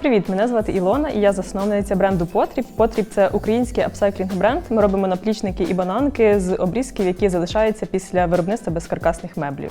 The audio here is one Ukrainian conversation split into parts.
Привіт, мене звати Ілона, і я засновниця бренду Потріб. Потріб це український апсайклінг бренд. Ми робимо наплічники і бананки з обрізків, які залишаються після виробництва безкаркасних меблів.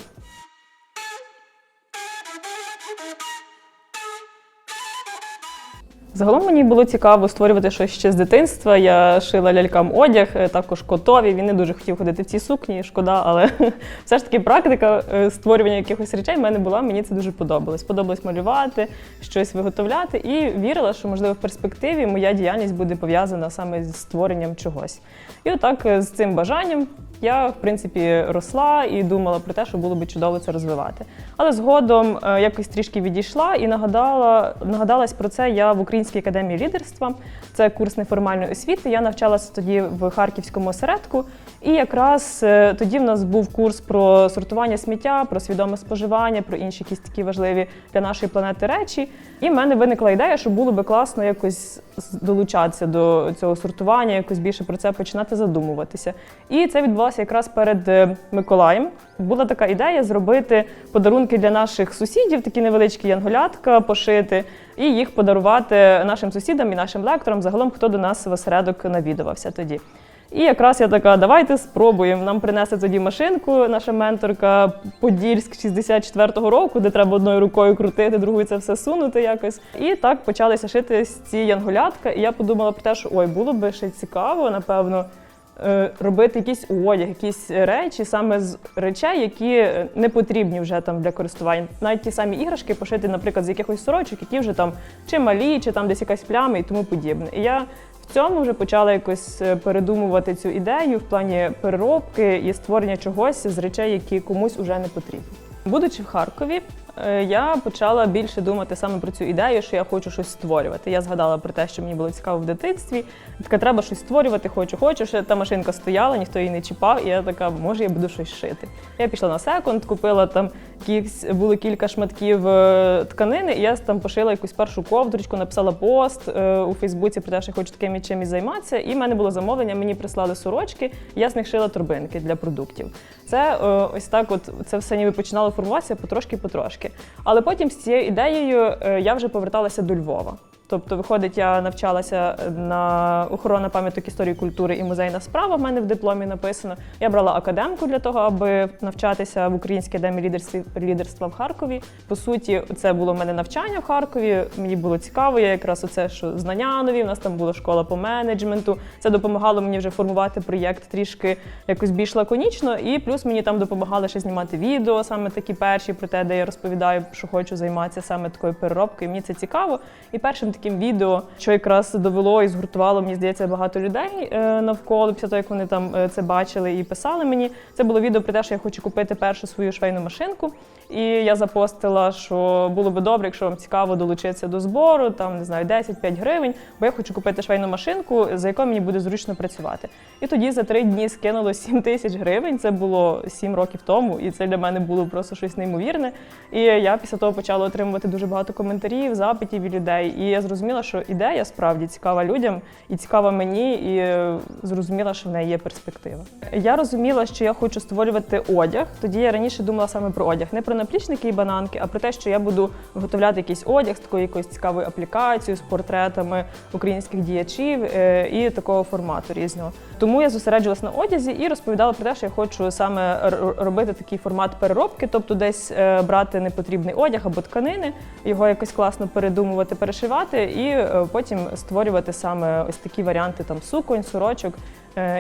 Загалом мені було цікаво створювати щось ще з дитинства. Я шила лялькам одяг, е, також котові. Він не дуже хотів ходити в ці сукні, шкода, але все ж таки практика е, створювання якихось речей в мене була. Мені це дуже подобалось. Подобалось малювати, щось виготовляти, і вірила, що можливо в перспективі моя діяльність буде пов'язана саме з створенням чогось. І отак е, з цим бажанням я в принципі росла і думала про те, що було би чудово це розвивати. Але згодом якось трішки відійшла і нагадала, нагадалась про це я в Українській академії лідерства. Це курс неформальної освіти. Я навчалася тоді в харківському осередку. І якраз е, тоді в нас був курс про сортування сміття, про свідоме споживання, про інші якісь такі важливі для нашої планети речі. І в мене виникла ідея, що було би класно якось долучатися до цього сортування, якось більше про це починати задумуватися. І це відбулося якраз перед е, Миколаєм. Була така ідея зробити подарунки для наших сусідів, такі невеличкі янголятка, пошити, і їх подарувати нашим сусідам і нашим лекторам, загалом хто до нас в осередок навідувався тоді. І якраз я така, давайте спробуємо. Нам принесли тоді машинку, наша менторка Подільськ 64-го року, де треба одною рукою крутити, другою це все сунути якось. І так почалися шити ці янголятка. І я подумала про те, що ой, було би ще цікаво, напевно. е, Робити якийсь одяг, якісь речі саме з речей, які не потрібні вже там для користування. Навіть ті самі іграшки пошити, наприклад, з якихось сорочок, які вже там чи малі, чи там десь якась пляма і тому подібне. І я цьому вже почала якось е, передумувати цю ідею в плані переробки і створення чогось з речей, які комусь уже не потрібні. Будучи в Харкові, е, я почала більше думати саме про цю ідею, що я хочу щось створювати. Я згадала про те, що мені було цікаво в дитинстві. Така треба щось створювати, хочу, хочу. Ще та машинка стояла, ніхто її не чіпав, і я така, може, я буду щось шити. Я пішла на секонд, купила там було кілька шматків е, тканини, і я там пошила якусь першу ковдрочку, написала пост е, у Фейсбуці про те, що я хочу таким чимось займатися. І в мене було замовлення, мені прислали сорочки, я з них шила торбинки для продуктів. Це е, ось так, от це все ніби починало формуватися потрошки-потрошки. Але потім з цією ідеєю я вже поверталася до Львова. Тобто, виходить, я навчалася на охорона пам'яток історії культури і музейна справа. В мене в дипломі написано. Я брала академку для того, аби навчатися в Українській академії лідерства в Харкові. По суті, це було в мене навчання в Харкові. Мені було цікаво. Я якраз оце, що знання нові. У нас там була школа по менеджменту. Це допомагало мені вже формувати проєкт трішки якось більш лаконічно. І плюс мені там допомагали ще знімати відео, саме такі перші про те, де я розповідаю, що хочу займатися саме такою переробкою. Мені це цікаво. І першим таким відео, що якраз довело і згуртувало, мені здається, багато людей е, навколо після того, як вони там е, це бачили і писали мені. Це було відео про те, що я хочу купити першу свою швейну машинку. І я запостила, що було би добре, якщо вам цікаво долучитися до збору, там не знаю, 10-5 гривень, бо я хочу купити швейну машинку, за якою мені буде зручно працювати. І тоді за три дні скинуло 7 тисяч гривень. Це було 7 років тому, і це для мене було просто щось неймовірне. І я після того почала отримувати дуже багато коментарів, запитів від людей. І я зрозуміла, що ідея справді цікава людям і цікава мені, і зрозуміла, що в неї є перспектива. Я розуміла, що я хочу створювати одяг. Тоді я раніше думала саме про одяг, не про наплічники і бананки, а про те, що я буду виготовляти якийсь одяг з такою якоюсь цікавою аплікацією, з портретами українських діячів е, і такого формату різного. Тому я зосереджувалася на одязі і розповідала про те, що я хочу саме робити такий формат переробки, тобто десь е, брати непотрібний одяг або тканини, його якось класно передумувати, перешивати, і е, потім створювати саме ось такі варіанти там суконь, сорочок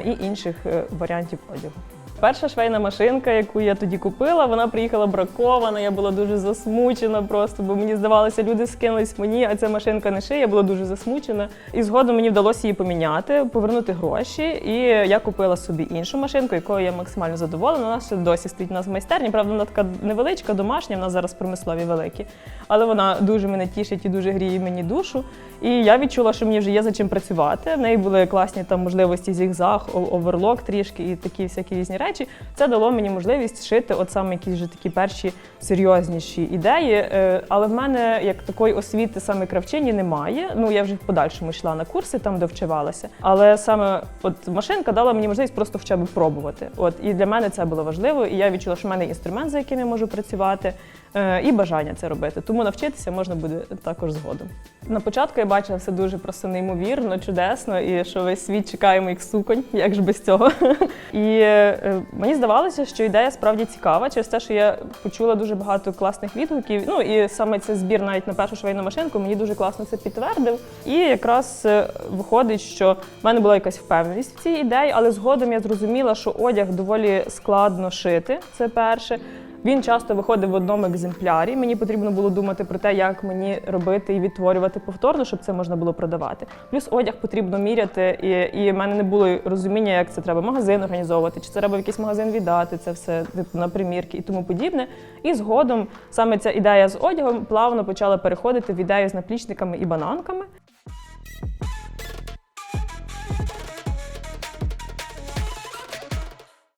і інших варіантів одягу. Перша швейна машинка, яку я тоді купила, вона приїхала бракована. Я була дуже засмучена просто, бо мені здавалося, люди скинулись мені, а ця машинка не шиє. Я була дуже засмучена. І згодом мені вдалося її поміняти, повернути гроші. І я купила собі іншу машинку, якою я максимально задоволена. Вона ще досі стоїть у нас в майстерні. Правда, вона така невеличка, домашня, в нас зараз промислові великі. Але вона дуже мене тішить і дуже гріє мені душу. І я відчула, що мені вже є за чим працювати. В неї були класні там можливості зігзаг, оверлок трішки і такі всякі різні речі. Це дало мені можливість шити от саме якісь вже такі перші серйозніші ідеї. Е, Але в мене як такої освіти саме кравчині немає. Ну я вже в подальшому йшла на курси, там довчивалася. Але саме от машинка дала мені можливість просто хоча б пробувати. От і для мене це було важливо. І я відчула, що в мене інструмент, за яким я можу працювати. Е, і бажання це робити. Тому навчитися можна буде також згодом. На початку я бачила все дуже просто неймовірно, чудесно, і що весь світ чекає моїх суконь, як ж без цього. І е, мені здавалося, що ідея справді цікава, через те, що я почула дуже багато класних відгуків. Ну і саме цей збір навіть на першу швейну машинку мені дуже класно це підтвердив. І якраз е, виходить, що в мене була якась впевненість в цій ідеї, але згодом я зрозуміла, що одяг доволі складно шити. Це перше. Він часто виходив в одному екземплярі. Мені потрібно було думати про те, як мені робити і відтворювати повторно, щоб це можна було продавати. Плюс одяг потрібно міряти, і, і в мене не було розуміння, як це треба магазин організовувати, чи це треба в якийсь магазин віддати це все типу, на примірки і тому подібне. І згодом саме ця ідея з одягом плавно почала переходити в ідею з наплічниками і бананками.